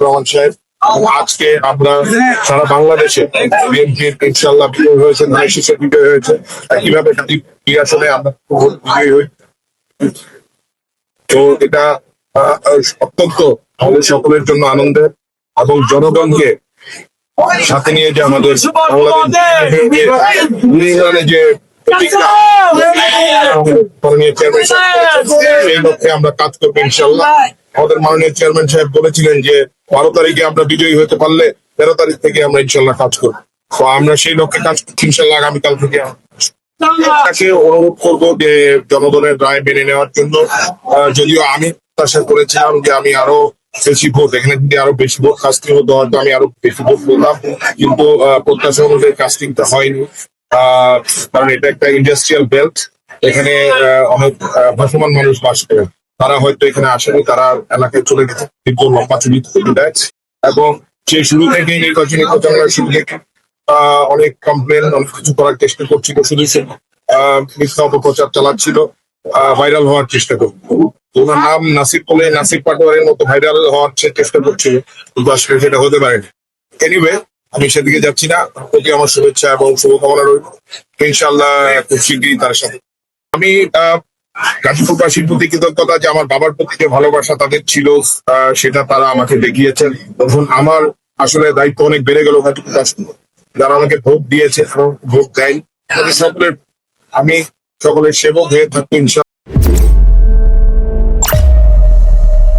রহমান সাহেব আজকে আমরা সারা বাংলাদেশে বিএনপির ইনশাল্লাহ বিজয় হয়েছে নয় বিজয় হয়েছে। একইভাবে কি আসলে আমরা বিজয়ী হই। তো এটা অত্যন্ত আমাদের সকলের জন্য আনন্দের এবং জনগণকে সাথে নিয়ে যে আমাদের বাংলাদেশ যে চেয়ারম্যান সাহেব বলেছিলেন যে বারো তারিখে বিজয়ী হতে পারলে তেরো তারিখ থেকে আমরা ইনশাল্লাহ কাজ করব আমরা সেই লক্ষ্যে কাজ করছি ইনশাল্লাহ আগামীকাল থেকে তাকে অনুরোধ করব যে জনগণের রায় মেনে নেওয়ার জন্য যদিও আমি প্রত্যাশা করেছিলাম যে আমি আরও বেশি ভোট এখানে যদি আরও বেশি ভোট কাস্টিং হতো হয়তো আমি আরও বেশি ভোট পেতাম কিন্তু প্রত্যাশা অনুযায়ী কাস্টিংটা হয়নি কারণ এটা একটা ইন্ডাস্ট্রিয়াল বেল্ট এখানে অনেক ভাসমান মানুষ বাস করে। তারা হয়তো এখানে আসেনি, তারা এলাকায় চলে গেছে। কিন্তু লম্বা চুরি এবং সেই শুরু থেকে নির্বাচনী প্রচারণার শুরু থেকে অনেক কমপ্লেন অনেক কিছু করার চেষ্টা করছিল, শুধু সে মিথ্যা অপপ্রচার চালাচ্ছিল ভাইরাল হওয়ার চেষ্টা করছিল। ওনার নাম নাসির বলে নাসির পাটোয়ারের মতো ভাইরাল হওয়ার চেষ্টা আসলে সেটা হতে পারেনি। এনিওয়ে আমি সেদিকে যাচ্ছি না। প্রতি আমার শুভেচ্ছা এবং শুভকামনা রইল। ইনশাল্লাহ খুব শীঘ্রই তার সাথে। আমি গাজীপুরবাসীর প্রতি কৃতজ্ঞতা যে আমার বাবার প্রতি যে ভালোবাসা তাদের ছিল সেটা তারা আমাকে দেখিয়েছেন। তখন আমার আসলে দায়িত্ব অনেক বেড়ে গেল গাজীপুরবাসী যারা আমাকে ভোট দিয়েছে এবং ভোট দেয় সকলের আমি সকলের সেবক হয়ে থাকব ইনশাল্লাহ